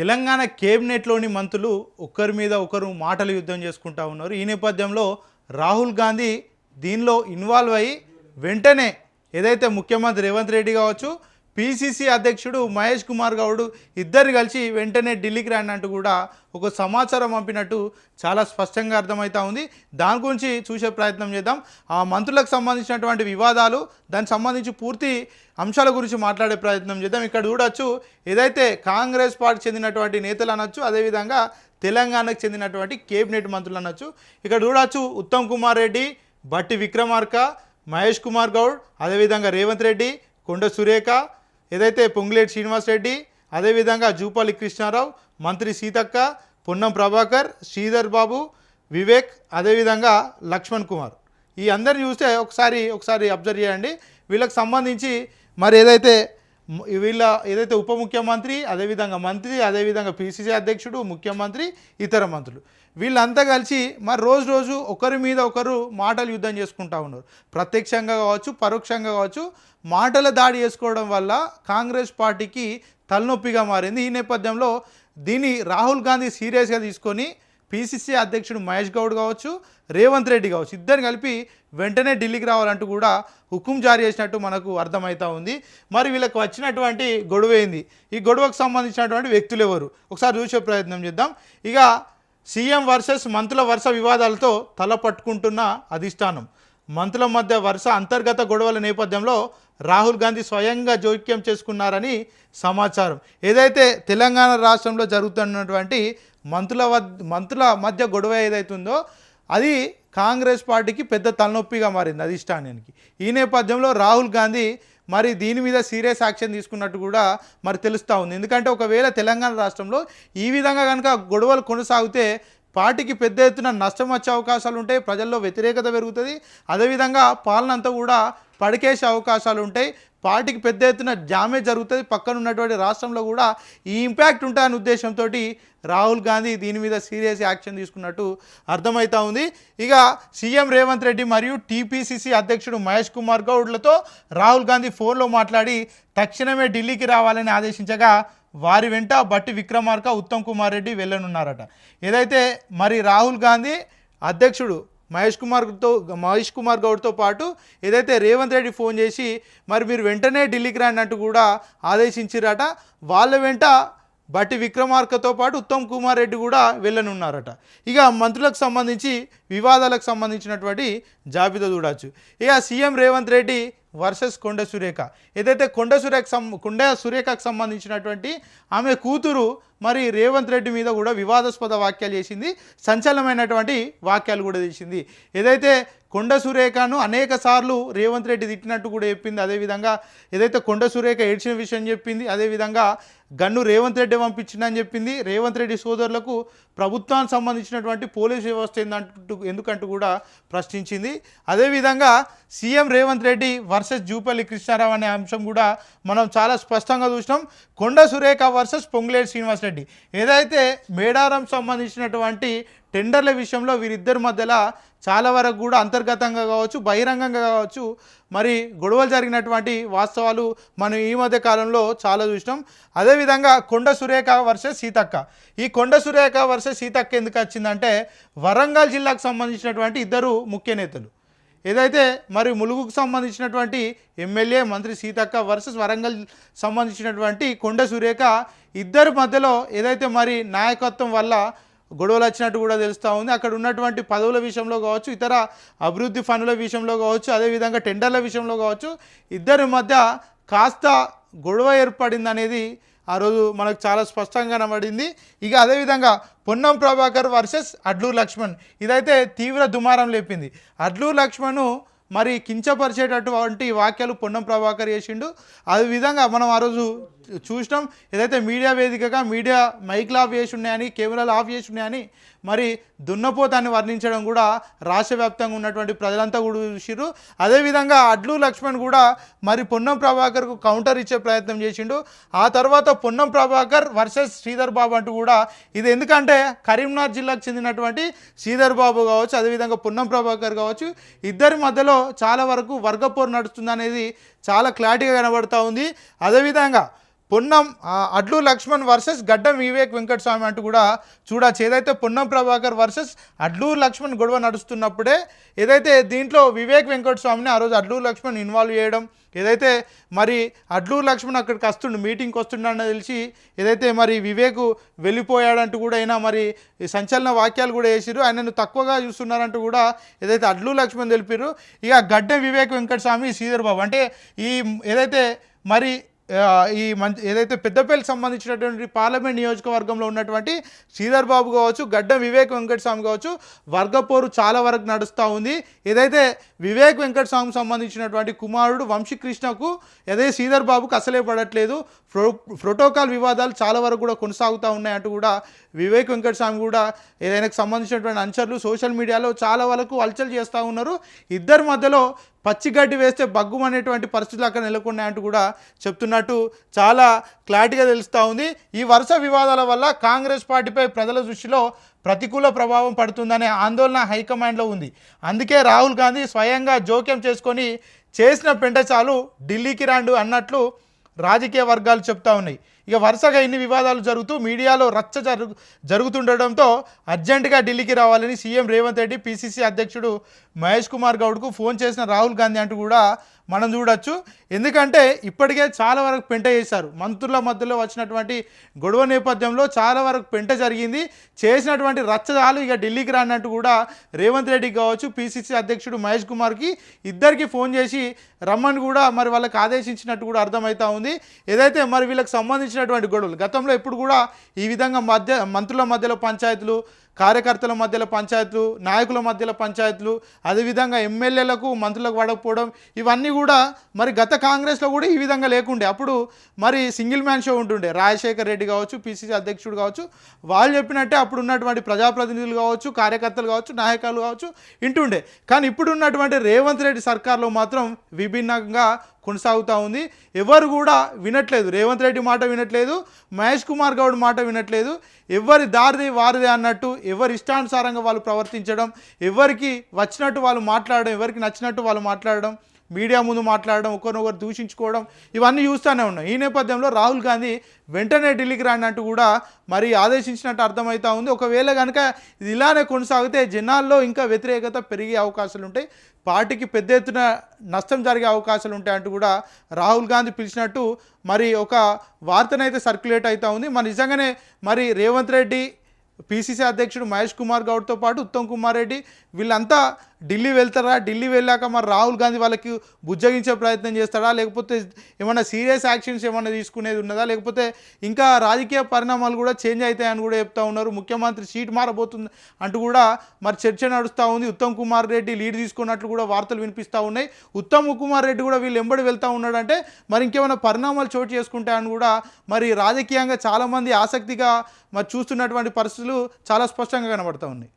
తెలంగాణ కేబినెట్లోని మంత్రులు ఒకరి మీద ఒకరు మాటలు యుద్ధం చేసుకుంటా ఉన్నారు. ఈ నేపథ్యంలో రాహుల్ గాంధీ దీనిలో ఇన్వాల్వ్ అయ్యి వెంటనే ఏదైతే ముఖ్యమంత్రి రేవంత్ రెడ్డి కావచ్చు పిసిసి అధ్యక్షుడు మహేష్ కుమార్ గౌడ్ ఇద్దరు కలిసి వెంటనే ఢిల్లీకి రండి అంటూ కూడా ఒక సమాచారం పంపినట్టు చాలా స్పష్టంగా అర్థమవుతా ఉంది. దాని గురించి చూసే ప్రయత్నం చేద్దాం. ఆ మంత్రులకు సంబంధించినటువంటి వివాదాలు దానికి సంబంధించి పూర్తి అంశాల గురించి మాట్లాడే ప్రయత్నం చేద్దాం. ఇక్కడ చూడొచ్చు ఏదైతే కాంగ్రెస్ పార్టీ చెందినటువంటి నేతలు అనొచ్చు అదేవిధంగా తెలంగాణకు చెందినటువంటి కేబినెట్ మంత్రులు అనొచ్చు. ఇక్కడ చూడొచ్చు ఉత్తమ్ కుమార్ రెడ్డి బట్టి విక్రమార్క మహేష్ కుమార్ గౌడ్ అదేవిధంగా రేవంత్ రెడ్డి కొండ సురేఖ ఏదైతే పొంగులేటి శ్రీనివాస్ రెడ్డి అదేవిధంగా జూపాలి కృష్ణారావు మంత్రి సీతక్క పొన్నం ప్రభాకర్ శ్రీధర్ బాబు వివేక్ అదేవిధంగా లక్ష్మణ్ కుమార్. ఈ అందరిని చూస్తే ఒకసారి ఒకసారి అబ్జర్వ్ చేయండి. వీళ్ళకి సంబంధించి మరి ఏదైతే వీళ్ళ ఏదైతే ఉప ముఖ్యమంత్రి అదేవిధంగా మంత్రి అదేవిధంగా పిసిసి అధ్యక్షుడు ముఖ్యమంత్రి ఇతర మంత్రులు. వీళ్ళంతా కలిసి మరి రోజు రోజు ఒకరి మీద ఒకరు మాటలు యుద్ధం చేసుకుంటా ఉన్నారు. ప్రత్యక్షంగా కావచ్చు పరోక్షంగా కావచ్చు మాటల దాడి చేసుకోవడం వల్ల కాంగ్రెస్ పార్టీకి తలనొప్పిగా మారింది. ఈ నేపథ్యంలో దీన్ని రాహుల్ గాంధీ సీరియస్గా తీసుకొని పిసిసి అధ్యక్షుడు మహేష్ గౌడ్ కావచ్చు రేవంత్ రెడ్డి కావచ్చు ఇద్దరు కలిపి వెంటనే ఢిల్లీకి రావాలంటూ కూడా హుకుం జారీ చేసినట్టు మనకు అర్థమవుతా ఉంది. మరి వీళ్ళకి వచ్చినటువంటి గొడవ ఏంది? ఈ గొడవకు సంబంధించినటువంటి వ్యక్తులు ఎవరు? ఒకసారి చూసే ప్రయత్నం చేద్దాం. ఇక సీఎం వర్సెస్ మంత్రుల వరుస వివాదాలతో తల పట్టుకుంటున్న అధిష్టానం. మంత్రుల మధ్య వరుస అంతర్గత గొడవల నేపథ్యంలో రాహుల్ గాంధీ స్వయంగా జోక్యం చేసుకున్నారని సమాచారం. ఏదైతే తెలంగాణ రాష్ట్రంలో జరుగుతున్నటువంటి మంత్రుల మంత్రుల మధ్య గొడవ ఏదైతుందో అది కాంగ్రెస్ పార్టీకి పెద్ద తలనొప్పిగా మారింది అధిష్టానానికి ఈ నేపథ్యంలో రాహుల్ గాంధీ మరి దీని మీద సీరియస్ యాక్షన్ తీసుకున్నట్టు కూడా మరి తెలుస్తూ ఉంది. ఎందుకంటే ఒకవేళ తెలంగాణ రాష్ట్రంలో ఈ విధంగా కనుక గొడవలు కొనసాగితే పార్టీకి పెద్ద ఎత్తున నష్టం వచ్చే అవకాశాలు ఉంటాయి ప్రజల్లో వ్యతిరేకత పెరుగుతుంది. అదేవిధంగా పాలన అంతా కూడా పడికేసే అవకాశాలు ఉంటాయి. పార్టీకి పెద్ద ఎత్తున డ్యామేజ్ జరుగుతుంది. పక్కన ఉన్నటువంటి రాష్ట్రంలో కూడా ఈ ఇంపాక్ట్ ఉంటాయనే ఉద్దేశంతో రాహుల్ గాంధీ దీని మీద సీరియస్ యాక్షన్ తీసుకున్నట్టు అర్థమవుతా ఉంది. ఇక సీఎం రేవంత్ రెడ్డి మరియు టీపీసీసీ అధ్యక్షుడు మహేష్ కుమార్ గౌడ్లతో రాహుల్ గాంధీ ఫోన్లో మాట్లాడి తక్షణమే ఢిల్లీకి రావాలని ఆదేశించగా వారి వెంట బట్టి విక్రమార్క ఉత్తమ్ కుమార్ రెడ్డి వెళ్ళనున్నారట. ఏదైతే మరి రాహుల్ గాంధీ అధ్యక్షుడు మహేష్ కుమార్తో మహేష్ కుమార్ గౌడ్తో పాటు ఏదైతే రేవంత్ రెడ్డి ఫోన్ చేసి మరి మీరు వెంటనే ఢిల్లీకి రాండి అంటూ కూడా ఆదేశించారట. వాళ్ళ వెంట బట్టి విక్రమార్కతో పాటు ఉత్తమ్ కుమార్ రెడ్డి కూడా వెళ్ళనున్నారట. ఇక మంత్రులకు సంబంధించి వివాదాలకు సంబంధించినటువంటి జాబితా చూడవచ్చు ఇక సీఎం రేవంత్ రెడ్డి వర్సెస్ కొండ సురేఖ. ఏదైతే కొండ సురేఖ సం కొండ సురేఖకు సంబంధించినటువంటి ఆమె కూతురు మరి రేవంత్ రెడ్డి మీద కూడా వివాదాస్పద వాక్యాలు చేసింది సంచలనమైనటువంటి వాక్యాలు కూడా చేసింది. ఏదైతే కొండ సురేఖను అనేక సార్లు రేవంత్ రెడ్డి తిట్టినట్టు కూడా చెప్పింది అదేవిధంగా ఏదైతే కొండ సురేఖ ఏడ్చిన విషయం చెప్పింది అదేవిధంగా గన్ను రేవంత్ రెడ్డి పంపించిందని చెప్పింది. రేవంత్ రెడ్డి సోదరులకు ప్రభుత్వానికి సంబంధించినటువంటి పోలీస్ వ్యవస్థ ఏందంటూ ఎందుకంటూ కూడా ప్రశ్నించింది. అదేవిధంగా సీఎం రేవంత్ రెడ్డి వర్సెస్ జూపల్లి కృష్ణారావు అనే అంశం కూడా మనం చాలా స్పష్టంగా చూసినాం. కొండ సురేఖ వర్సెస్ పొంగులేటి శ్రీనివాస్ రెడ్డి ఏదైతే మేడారం సంబంధించినటువంటి టెండర్ల విషయంలో వీరిద్దరి మధ్యలో చాలా వరకు కూడా అంతర్గతంగా కావచ్చు బహిరంగంగా కావచ్చు మరి గొడవలు జరిగినటువంటి వాస్తవాలు మనం ఈ మధ్య కాలంలో చాలా చూసినాం. అదేవిధంగా కొండ సురేఖ వర్సెస్ సీతక్క. ఈ కొండ సురేఖ వర్సెస్ సీతక్క ఎందుకు వచ్చిందంటే వరంగల్ జిల్లాకు సంబంధించినటువంటి ఇద్దరు ముఖ్య నేతలు. ఏదైతే మరి ములుగుకు సంబంధించినటువంటి ఎమ్మెల్యే మంత్రి సీతక్క వర్సెస్ వరంగల్ సంబంధించినటువంటి కొండ సురేఖ ఇద్దరి మధ్యలో ఏదైతే మరి నాయకత్వం వల్ల గొడవలు వచ్చినట్టు కూడా తెలుస్తూ ఉంది. అక్కడ ఉన్నటువంటి పదవుల విషయంలో కావచ్చు ఇతర అభివృద్ధి పనుల విషయంలో కావచ్చు అదేవిధంగా టెండర్ల విషయంలో కావచ్చు ఇద్దరి మధ్య కాస్త గొడవ ఏర్పడింది అనేది ఆ రోజు మనకు చాలా స్పష్టంగా కనబడింది. ఇక అదేవిధంగా పొన్నం ప్రభాకర్ వర్సెస్ అడ్లూరు లక్ష్మణ్ ఇదైతే తీవ్ర దుమారం లేపింది. అడ్లూరు లక్ష్మణ్ మరి కించపరిచేటటువంటి వాక్యాలు పొన్నం ప్రభాకర్ చేసిండు. అదే విధంగా మనం ఆ రోజు చూసినాం. ఏదైతే మీడియా వేదికగా మీడియా మైక్లు ఆఫ్ చేసి ఉన్నాయని కెమెరాలు ఆఫ్ చేసి ఉన్నాయని మరి దున్నపోతాన్ని వర్ణించడం కూడా రాష్ట్ర వ్యాప్తంగా ఉన్నటువంటి ప్రజలంతా కూడా చూసిర్రు. అదేవిధంగా అడ్లు లక్ష్మణ్ కూడా మరి పొన్నం ప్రభాకర్కు కౌంటర్ ఇచ్చే ప్రయత్నం చేసిండు. ఆ తర్వాత పొన్నం ప్రభాకర్ వర్సెస్ శ్రీధర్ బాబు అంటూ కూడా ఇది ఎందుకంటే కరీంనగర్ జిల్లాకు చెందినటువంటి శ్రీధర్ బాబు కావచ్చు అదేవిధంగా పొన్నం ప్రభాకర్ కావచ్చు ఇద్దరి మధ్యలో చాలా వరకు వర్గపోరు నడుస్తుంది అనేది చాలా క్లారిటీగా కనబడుతూ ఉంది. అదేవిధంగా పొన్నం అడ్లు లక్ష్మణ్ వర్సెస్ గడ్డం వివేక్ వెంకటస్వామి అంటూ కూడా చూడొచ్చు. ఏదైతే పొన్నం ప్రభాకర్ వర్సెస్ అడ్లు లక్ష్మణ్ గొడవ నడుస్తున్నప్పుడే ఏదైతే దీంట్లో వివేక్ వెంకటస్వామిని ఆ రోజు అడ్లు లక్ష్మణ్ ఇన్వాల్వ్ చేయడం ఏదైతే మరి అడ్లు లక్ష్మణ్ అక్కడికి వస్తుండు మీటింగ్కి వస్తుండని తెలిసి ఏదైతే మరి వివేక్ వెళ్ళిపోయాడంటూ కూడా అయినా మరి సంచలన వాక్యాలు కూడా వేసిరు ఆయనను తక్కువగా చూస్తున్నారంటూ కూడా ఏదైతే అడ్లు లక్ష్మణ్ తెలిపారు ఇక గడ్డ వివేక్ వెంకటస్వామి శ్రీధర్ బాబు. అంటే ఈ ఏదైతే మరి ఈ మంచి ఏదైతే పెద్దపల్లి సంబంధించినటువంటి పార్లమెంట్ నియోజకవర్గంలో ఉన్నటువంటి శ్రీధర్ బాబు కావచ్చు గడ్డం వివేక్ వెంకటస్వామి కావచ్చు వర్గపోరు చాలా వరకు నడుస్తూ ఉంది. ఏదైతే వివేక్ వెంకటస్వామికి సంబంధించినటువంటి కుమారుడు వంశీకృష్ణకు ఏదైతే శ్రీధర్ బాబుకు అసలే పడట్లేదు. ప్రో ప్రోటోకాల్ వివాదాలు చాలా వరకు కూడా కొనసాగుతూ ఉన్నాయంటూ కూడా వివేక్ వెంకటస్వామి కూడా ఏదైనా సంబంధించినటువంటి అంచర్లు సోషల్ మీడియాలో చాలా వరకు హల్చల్ చేస్తూ ఉన్నారు. ఇద్దరి మధ్యలో పచ్చిగడ్డి వేస్తే బగ్గుమనేటువంటి పరిస్థితులు అక్కడ నెలకొన్నాయంటూ కూడా చెప్తున్నట్టు చాలా క్లారిటీగా తెలుస్తూ ఉంది. ఈ వరుస వివాదాల వల్ల కాంగ్రెస్ పార్టీపై ప్రజల దృష్టిలో ప్రతికూల ప్రభావం పడుతుందనే ఆందోళన హైకమాండ్లో ఉంది. అందుకే రాహుల్ గాంధీ స్వయంగా జోక్యం చేసుకొని చేసిన పెంట చాలు ఢిల్లీకి రాండు అన్నట్లు రాజకీయ వర్గాలు చెప్తా ఉన్నాయి. ఇక వరుసగా ఇన్ని వివాదాలు జరుగుతూ మీడియాలో రచ్చ జరుగు జరుగుతుండడంతో అర్జెంటుగా ఢిల్లీకి రావాలని సీఎం రేవంత్ రెడ్డి పిసిసి అధ్యక్షుడు మహేష్ కుమార్ గౌడ్కు ఫోన్ చేసిన రాహుల్ గాంధీ అంటూ కూడా మనం చూడొచ్చు. ఎందుకంటే ఇప్పటికే చాలా వరకు పెంట చేశారు. మంత్రుల మధ్యలో వచ్చినటువంటి గొడవ నేపథ్యంలో చాలా వరకు పెంట జరిగింది. చేసినటువంటి రచ్చదాలు ఇక ఢిల్లీకి రానట్టు కూడా రేవంత్ రెడ్డి కావచ్చు పిసిసి అధ్యక్షుడు మహేష్ కుమార్కి ఇద్దరికి ఫోన్ చేసి రమ్మని కూడా మరి వాళ్ళకి ఆదేశించినట్టు కూడా అర్థమవుతా ఉంది. ఏదైతే మరి వీళ్ళకి సంబంధించినటువంటి గొడవలు గతంలో ఎప్పుడు కూడా ఈ విధంగా మధ్య మంత్రుల మధ్యలో పంచాయతీలు కార్యకర్తల మధ్యలో పంచాయతీలు నాయకుల మధ్యలో పంచాయతీలు అదేవిధంగా ఎమ్మెల్యేలకు మంత్రులకు పడకపోవడం ఇవన్నీ కూడా మరి గత కాంగ్రెస్లో కూడా ఈ విధంగా లేకుండే. అప్పుడు మరి సింగిల్ మ్యాన్ షో ఉంటుండే. రాజశేఖర్ రెడ్డి కావచ్చు పిసిసి అధ్యక్షుడు కావచ్చు వాళ్ళు చెప్పినట్టే అప్పుడు ఉన్నటువంటి ప్రజాప్రతినిధులు కావచ్చు కార్యకర్తలు కావచ్చు నాయకులు కావచ్చు వింటుండే. కానీ ఇప్పుడు ఉన్నటువంటి రేవంత్ రెడ్డి సర్కార్లో మాత్రం విభిన్నంగా కొనసాగుతూ ఉంది. ఎవరు కూడా వినట్లేదు. రేవంత్ రెడ్డి మాట వినట్లేదు. మహేష్ కుమార్ గౌడ్ మాట వినట్లేదు. ఎవరి దారిది వారిది అన్నట్టు ఎవరి ఇష్టానుసారంగా వాళ్ళు ప్రవర్తించడం ఎవరికి వచ్చినట్టు వాళ్ళు మాట్లాడడం ఎవరికి నచ్చినట్టు వాళ్ళు మాట్లాడడం మీడియా ముందు మాట్లాడడం ఒకరినొకరు దూషించుకోవడం ఇవన్నీ చూస్తూనే ఉన్నాం. ఈ నేపథ్యంలో రాహుల్ గాంధీ వెంటనే ఢిల్లీకి రానట్టు కూడా మరి ఆదేశించినట్టు అర్థమవుతా ఉంది. ఒకవేళ కనుక ఇది ఇలానే కొనసాగితే జనాల్లో ఇంకా వ్యతిరేకత పెరిగే అవకాశాలు ఉంటాయి. పార్టీకి పెద్ద ఎత్తున నష్టం జరిగే అవకాశాలు ఉంటాయి అంటూ కూడా రాహుల్ గాంధీ పిలిచినట్టు మరి ఒక వార్తనైతే సర్క్యులేట్ అవుతా ఉంది. మరి నిజంగానే మరి రేవంత్ రెడ్డి పిసిసి అధ్యక్షుడు మహేష్ కుమార్ గౌడ్తో పాటు ఉత్తమ్ కుమార్ రెడ్డి వీళ్ళంతా ఢిల్లీ వెళ్తారా? ఢిల్లీ వెళ్ళాక మరి రాహుల్ గాంధీ వాళ్ళకి బుజ్జగించే ప్రయత్నం చేస్తాడా? లేకపోతే ఏమైనా సీరియస్ యాక్షన్స్ ఏమైనా తీసుకునేది ఉన్నదా? లేకపోతే ఇంకా రాజకీయ పరిణామాలు కూడా చేంజ్ అవుతాయని కూడా చెప్తా ఉన్నారు. ముఖ్యమంత్రి సీట్ మారబోతుంది అంటూ కూడా మరి చర్చ నడుస్తూ ఉంది. ఉత్తమ్ కుమార్ రెడ్డి లీడ్ తీసుకున్నట్లు కూడా వార్తలు వినిపిస్తూ ఉన్నాయి. ఉత్తమ్ కుమార్ రెడ్డి కూడా వీళ్ళు ఎంబడి వెళ్తూ ఉన్నాడంటే మరి ఇంకేమైనా పరిణామాలు చోటు చేసుకుంటాయని కూడా మరి రాజకీయంగా చాలామంది ఆసక్తిగా మరి చూస్తున్నటువంటి పరిస్థితులు చాలా స్పష్టంగా కనబడుతూ ఉన్నాయి.